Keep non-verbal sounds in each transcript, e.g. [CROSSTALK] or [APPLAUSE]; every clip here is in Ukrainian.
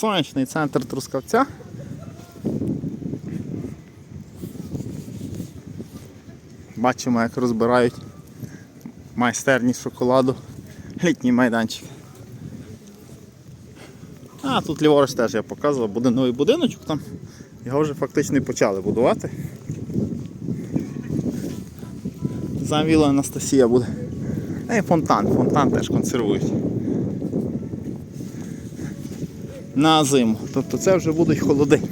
Сонячний центр Трускавця. Бачимо, як розбирають майстерні шоколаду. Літній майданчик. А, тут ліворуч теж я показував, буде новий будиночок там. Його вже фактично і почали будувати. За віла Анастасія буде. І фонтан, фонтан теж консервують. На зиму. Тобто це вже будуть холоди.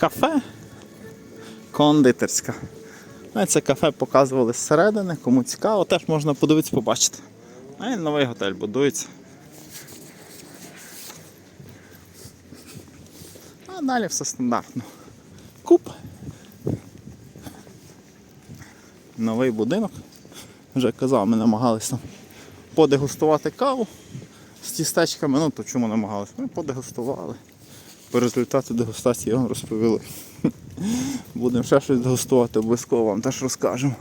Кафе кондитерська. Ну, Це кафе показували зсередини, кому цікаво, теж можна подивитися, побачити. А і новий готель будується. А далі все стандартно. Куб. Новий будинок. Вже казав, ми намагалися там подегустувати каву з тістечками. Ну то чому намагалися? Ми подегустували. По результату дегустації вам розповіли. [LAUGHS] Будемо ще щось дегустувати, обов'язково вам теж розкажемо.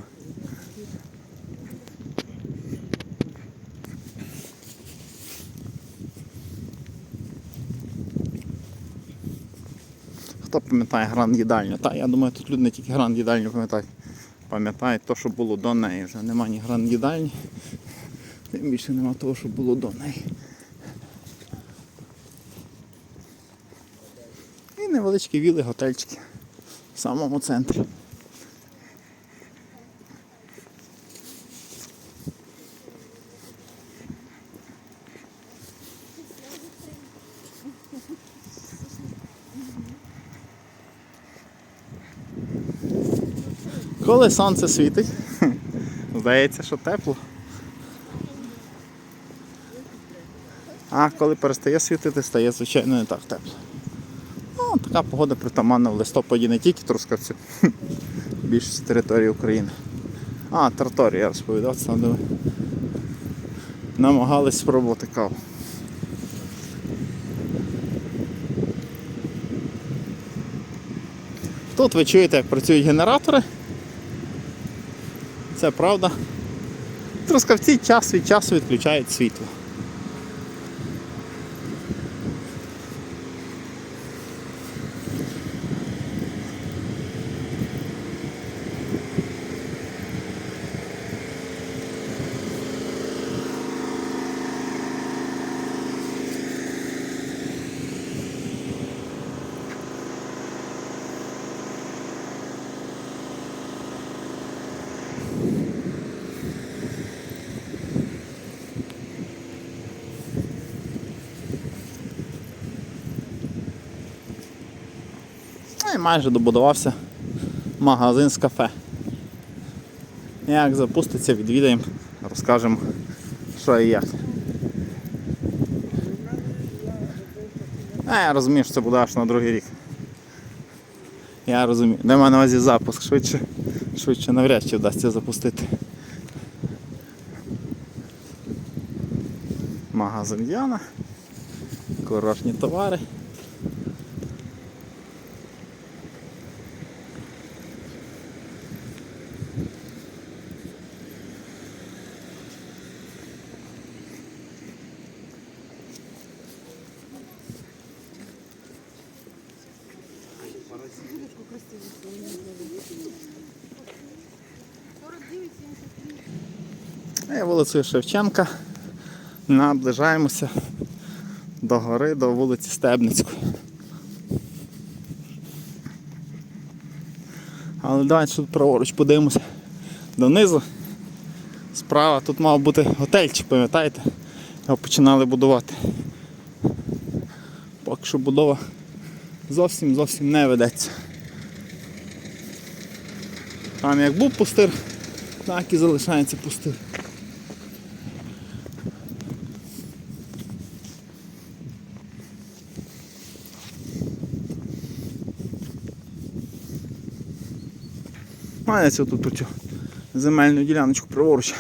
Хто пам'ятає гранд їдальню? Та я думаю, тут люди не тільки гранд їдальню пам'ятають. Пам'ятають те, що було до неї. Вже нема ні гранд їдальні, тим більше нема того, що було до неї. І невеличкі віли, готельчики в самому центрі. Коли сонце світить, [LAUGHS] здається, що тепло. А коли перестає світити, стає звичайно не так тепло. Ну, така погода притаманна в листопаді не тільки Трускавцю, [LAUGHS] більшості території України. А, територія, я розповідав, це де намагались спробувати каву. Тут ви чуєте, як працюють генератори. Це правда. Трускавці час від часу відключають світло. І майже добудувався магазин з кафе. Як запуститься, відвідаємо, розкажемо, що і як. А я розумію, що це буде аж на другий рік. Я розумію. Де маю на увазі запуск, швидше, швидше навряд чи вдасться запустити. Магазин Яна, курортні товари. Вулицею Шевченка наближаємося до гори, до вулиці Стебницької. Але давайте тут праворуч подивимося донизу. Справа тут мав бути готельчик, пам'ятаєте? Його починали будувати. Поки що будова зовсім зовсім не ведеться. Там як був пустир, так і залишається пустир. А я цю тут цю земельну діляночку праворуч.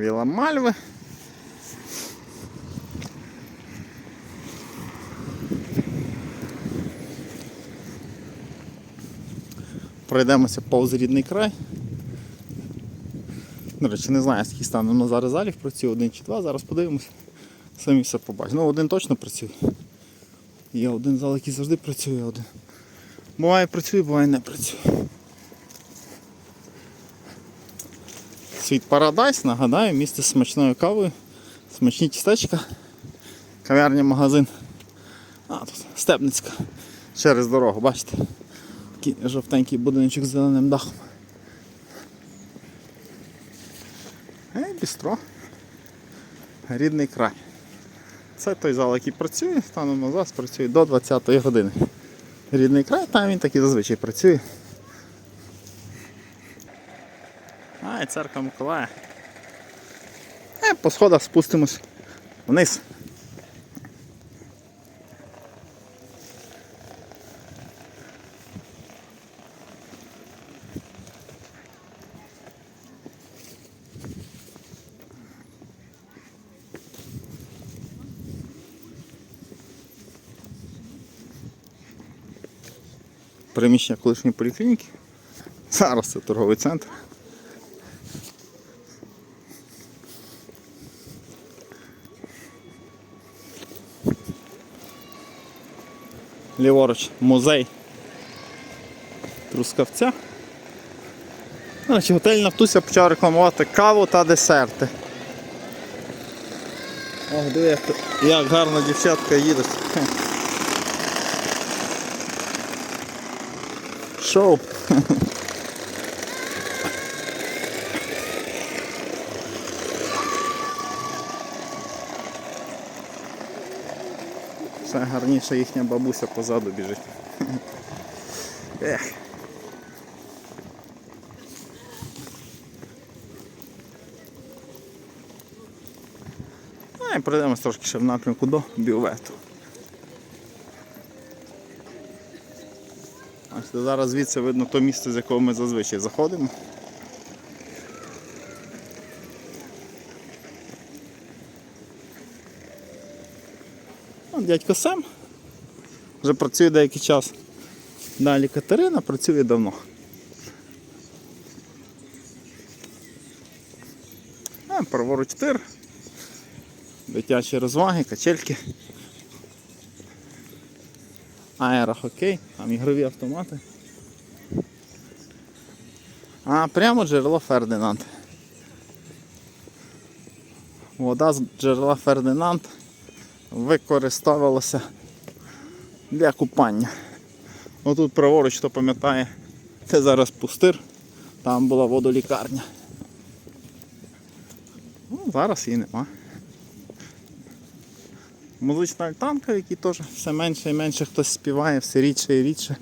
Віла Пройдемося повз рідний край. До речі, не знаю, скільки станом на зараз залів працює, один чи два, зараз подивимося, самі все побачимо. Ну, один точно працює. Є один зал, який завжди працює, один. Буває працює, буває не працює. Світ Парадайс, нагадаю, місце з смачною кавою, смачні тістечка, кав'ярня, магазин. А, тут Степницька. Через дорогу, бачите? Такий жовтенький будиночок з зеленим дахом. Е, бістро. Рідний край. Це той зал, який працює, станом на зараз працює до 20-ї години. Рідний край, там він так і зазвичай працює. І церква Миколая. Е, по сходах спустимось вниз. Приміщення колишньої поліклініки. Зараз це торговий центр. Ліворуч музей Трускавця. Значить, готель Нафтуся почав рекламувати каву та десерти. Ох, диви, як, як гарно дівчатка їдуть. Шоу. Все гарніше їхня бабуся позаду біжить. Ех. А і пройдемо трошки ще в напрямку до бювету. Зараз звідси видно то місце, з якого ми зазвичай заходимо. Дядько Сем вже працює деякий час. Далі Катерина працює давно. А, праворуч тир, дитячі розваги, качельки, аерохокей, там ігрові автомати. А прямо джерело Фердинанд. Вода з джерела Фердинанд використовувалася для купання. Отут праворуч, хто пам'ятає, це зараз пустир, там була водолікарня. Ну, зараз її нема. Музична альтанка, в теж все менше і менше хтось співає, все рідше і рідше.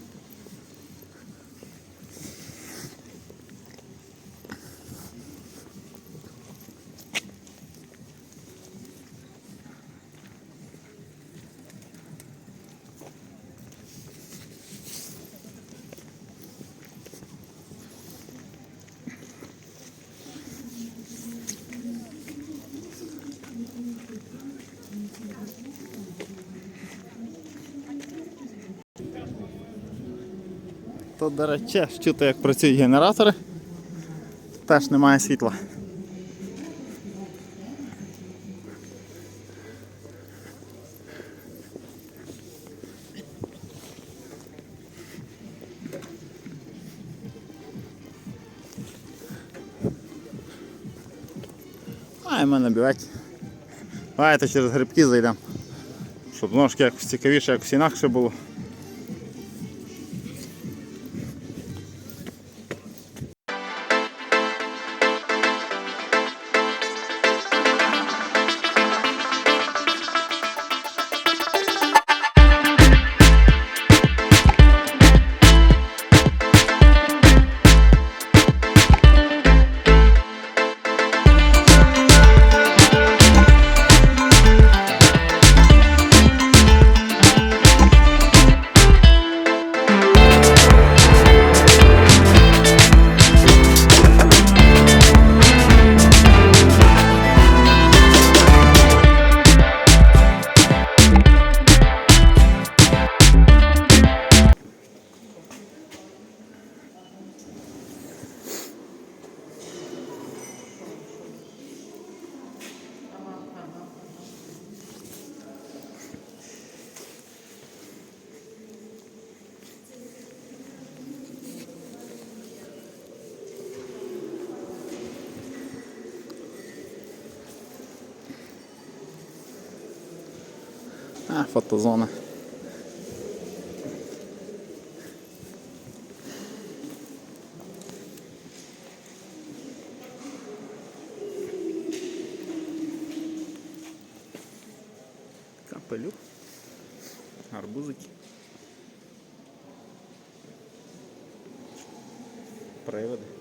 Тут, до речі, чути, як працюють генератори. Теж немає світла. А, і ми на бюветі. Давайте через грибки зайдемо. Щоб ножки якось цікавіше, якось інакше було. А, фотозона. Капелюх. Арбузики. Приводи.